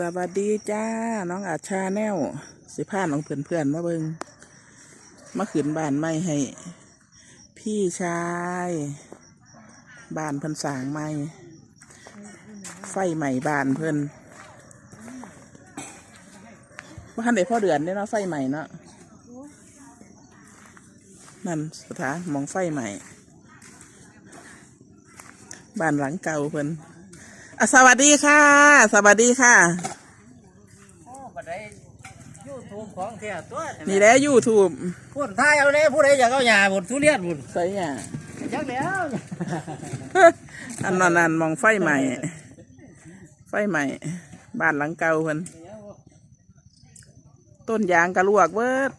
สวัสดีจ้า น้องอาชาแนวสิพาน้องเพื่อนๆมาเบิงมาขืนบ้านไม่ให้ พี่ชายบ้านเพิ่นสางใหม่ไฟใหม่บ้านเพิ่นว่าทันได้พ่อเดือนเนี่ยเนาะไฟใหม่เนาะนั่นสถานมองไฟใหม่ บ้านหลังเก่าเพิ่น อะสวัสดีค่ะ สวัสดีค่ะ โอ้บัดได้ยูทูบของแท้ตัวนี่แหละยูทูบพูดทายเอาเลยผู้ใดอยากเอาหญ้าบุญทุเรียนบุญใส่เนี่ยจักแล้วอันนั้นนั่นมองไฟใหม่ ไฟใหม่ บ้านหลังเก่าเพิ่นต้นยางกระลวกเบิด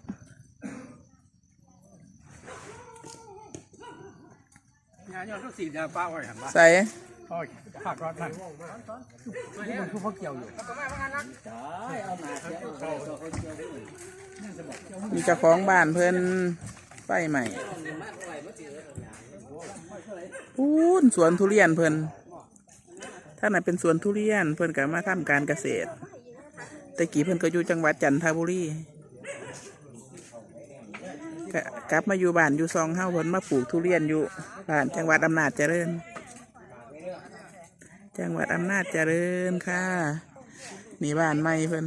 งานยอดทุกสิ่งยาป้าไว้หันมาใส่ โอ้ยผักร้อนมันนี่มันคือพวกเกี่ยวอยู่มีเจ้าของบ้านเพิ่นไฟใหม่พูนสวนทุเรียนเพิ่นถ้าไหนเป็นสวนทุเรียนเพิ่นก็มาทำการเกษตรต่กี้เพิ่นก็อยู่จังหวัดจันทบุรีก็กลับมาอยู่บ้านอยู่ซองเฮ้าเพิ่นมาปลูกทุเรียนอยู่บ้านจังหวัดอำนาจเจริญ จังหวัดอำนาจเจริญค่ะนี่บ้านใหม่เพิ่น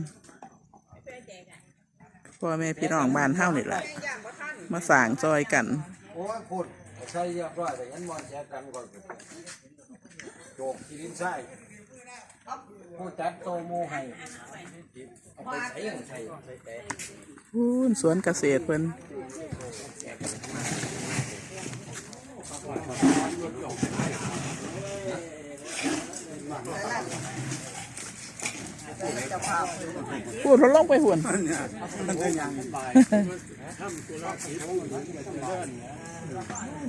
พ่อแม่พี่น้องบ้านเฮ้านี่แหละมาสร้างซอยกันโอ้ยพูดใช่เรียบร้อยแต่ยันมอนแจกันก่อนโจกกินไส้ผู้จัดโตโมให้เอาไปใช้ยังใช้ใช้แต่พูนสวนเกษตรเพิ่น พูดทดลองไปหุ่นมันเป็นยัง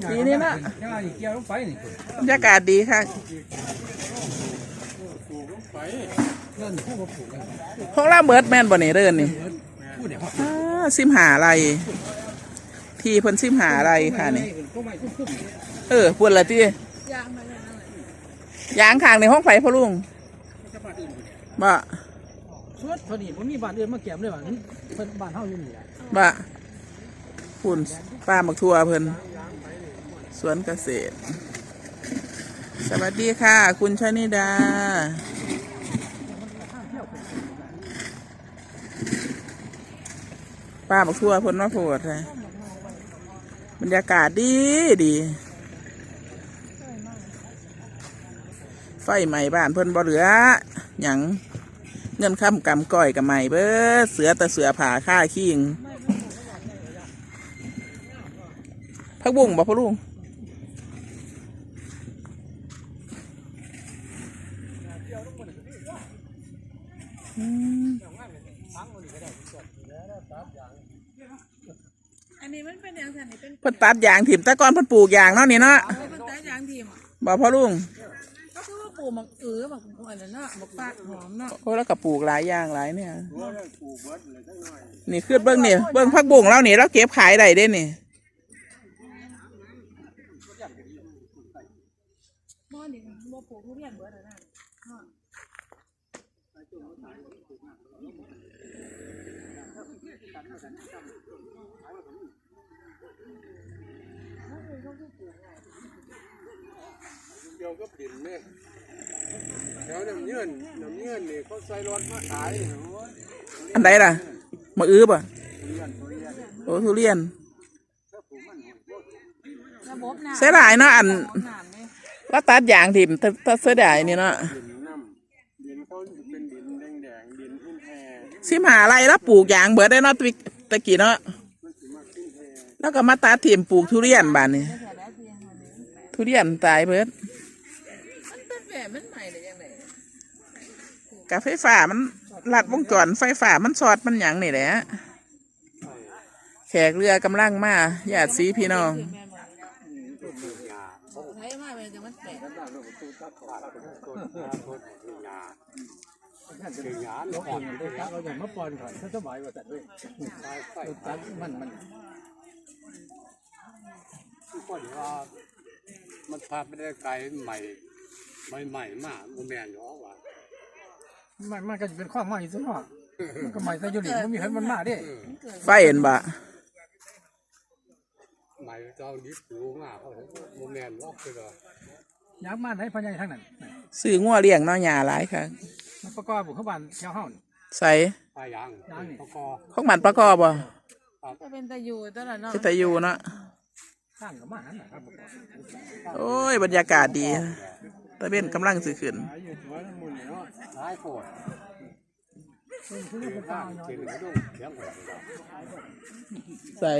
ปีนี้นะง่ายเกี่ยวลงไปนี่บรรยากาศดีค่ะเงินผู้มาปลูกของเราเบิร์ดแมนบ่นี่เดินนี่ผู้เนี่ยอ่าซิมหาอะไร ที่เพิ่นซิมหาอะไรค่ะนี่ก็ไม่คุ้มเออพูดละที่ ยางข้างในห้องไฟพ่อลุงจะบ้านอื่นบ่สวดพอดีผมมีบ้านอื่นมาแก้มเลยว่านี่เพิ่นบ้านเฮาอยู่นี่แหละบ่พุ่นป้าหมักทั่วเพิ่นสวนเกษตร สวัสดีค่ะ คุณชนิดา ป้าหมักทั่วเพิ่นมาโพดเลยบรรยากาศดีดี ใหม่บ้านเพิ่นบ่เหลือหยังเงินค้ำกำก้อยกับใหม่เบ้อเสือแต่เสือผ่าค่าคิงพักบุ้งบ่พ่อลุงอืมอันนี้มันเป็นอย่างสันนี่เป็นเพิ่นตัดยางถิ่มแต่ก่อนเพิ่นปลูกยางเนาะนี่เนาะ เอาเป็นตายางทีมอะบ่พ่อลุงก็คือว่าปลูกห มักเอือหมักอะไรเนาะมักปากหอมเนาะโอ้แล้วก็ปลูกหลายอย่างหลายเนี่ย นี่คือเบิ้งเนี่ยเบิ้งพักบุ้งแล้วนี่แล้วเก็บขายได้เด้เนี่หม้อนี่บ่ปลูกทุเรียนเบิดแล้วนะเนาะเกี่ยวกับดินแม่ แถวน้ำเยื่นน้ำเยื่นนี่เขาใส่รถมาขายโอ้ยอันใดล่ะมาอื้อป่ะเรียนทุเรียนโอ้ทุเรียนระบบน้ำเสียดายเนาะอันระบบน้ำนี่ว่าตัดยางถิ่มแต่แต่เสียดายนี่เนาะดินน้ำดินเขาเป็นดินแดงแดงๆดินหินแห่สิมหาอะไรแล้วปลูกยางเบิดได้เนาะตะวิตะกี้เนาะมันสิมาขึ้นแห่แล้วก็มาตัดถิ่มปลูกทุเรียนบ้านนี่แต่ละทีอันนี้ทุเรียนตายเบิดมันเป็น แบบมันใหม่เลยยังไงกาไฟฟ้ามันลัดวงจรไฟฟ้ามันสอดมันหยังนี่แหละแขกเรือกำลังมาญาติสีพี่น้องใช้มาเป็นจังมันแตกคือหยาเราอ่อนเลยครับเราอย่างมะปอนก่อนถ้าสบายกว่าแต่ด้วยตัดมันมันทุกคนว่ามันพาไปได้ไกลใหม่ ใหม่ใหม่มากโมแมนเนาะว่ามันมันก็จะเป็นข้อใหม่ซะเนาะมันก็ใหม่แต่อยู่นี่มันมีเห็นมันมาเด้ไฟเห็นบะหมายเจ้าดิบสูงอะเขาโมเมนต์ล็อกไปเลยอยากมาไหนพญายทางนั้นน่ะซื้องัวเลี้ยงเนาะหญ้าหลายค่ะมันประกอบบุกเข้าบ้านชาวเฮานี่ ใส่ปลายางยางนี่พกอของมันประกอบบ่ก็เป็นตะอยู่ตลอดเนาะที่ตะอยู่เนาะสร้างกับมาหันน่ะครับประกอบโอ้ยบรรยากาศดี ตะเวนกำลังสิขึ้นหลายโคตรคือคือเป็นข้าวน้อยเสียงกระดุมเสียงหัวใส่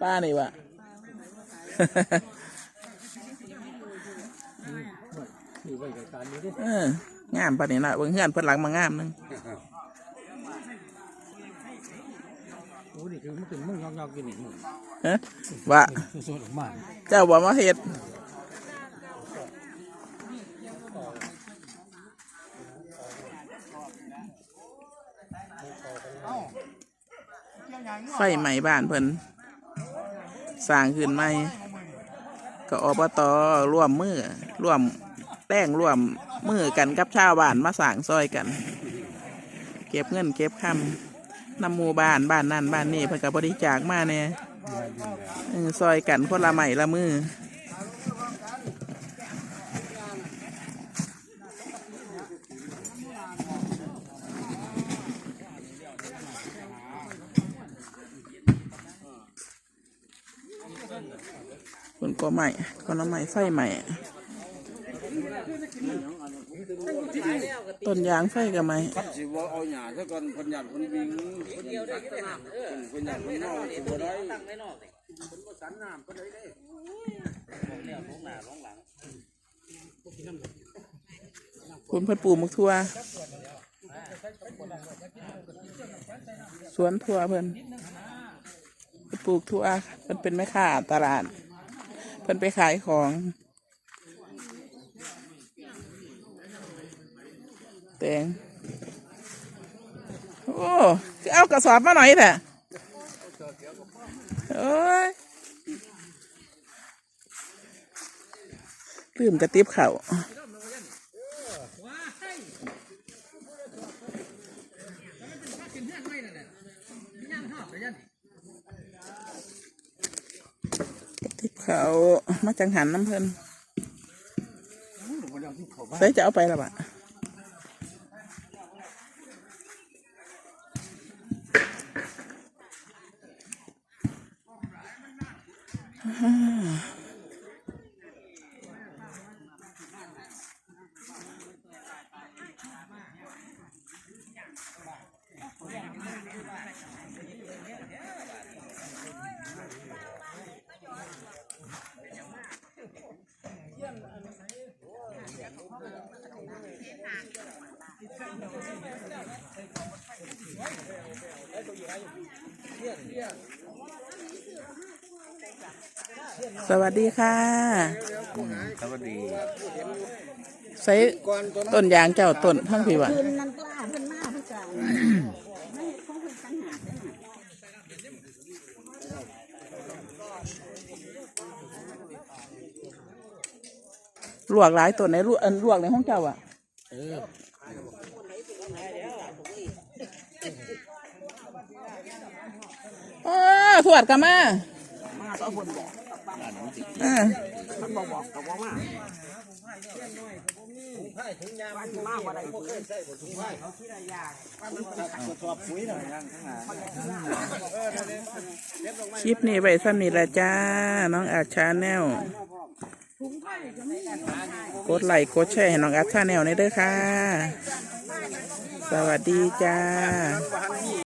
ป้านี่วะอยู่ไว้กับการนี้เด้เอองามปานนี้ละเบิ่งเฮือนเพิ่นหลังมางามหนึงโอ้นี่คือมันเป็นมึงยอกๆกินนี่มึงฮะว่าสดๆออกมาเจ้าบ่มาเฮ็ด ไฟไหม้บ้านเพิ่นสร้างขึ้นใหม่ก็อบตร่วมมือร่วมแป้งร่วมมือกันกับชาวบ้านมาสร้างซอยกัน เก็บเงินเก็บคำนำหมู่บ้านบ้านนั่นบ้านนี่เพิ่นก็บริจาคมาเนี่ยซอยกันคนละใหม่ละมือ ก็ใหม่คนละใหม่ไฟใหม่ต้นยางไฟกับไหมคันสิว่าเอาหญ้าซะก่อนเพิ่นหยัดเพิ่นวิ่งเพิ่นเดียวได้ก็น้ำเด้อเพิ่นหยัดเพิ่นเมาสิบ่ได้คุณเพิ่นปลูกมักทั่วสวนทั่วเพิ่นเพิ่นปลูกทั่วเพิ่นเป็นแม่ค้าตลาด พิ่นไปขายของ แตงโอ้คือเอากระสอบมาหน่อยเถอะโอ้ยลืมกระติบเข่า วกระติบเขาวมาจังหันน้ำเพิ่นใส่จะเอาไปและบะ สวัสดีค่ะสวัสดีใส่ต้นยางเจ้าต้นทั้งพี่วะคืนนั้นกล้าเพิ่นมาเพิ่นกันไม่เขาเพิ่นตั้งหากได้น่ะ ลวกหลายต้นในลวกอันลวกในห้องเจ้าอะเออถวดกันมามาก็คนบอกเออมันบอกบอกกับว่ามาว่าสิมาบ่ได้เพิ่นคลิปนี้ไว้ซ้ำนี่ละจ้า น้องอาชาแนล กดไลค์กดแชร์ให้น้องอาชาแนลในเด้อค่ะ สวัสดีจ้า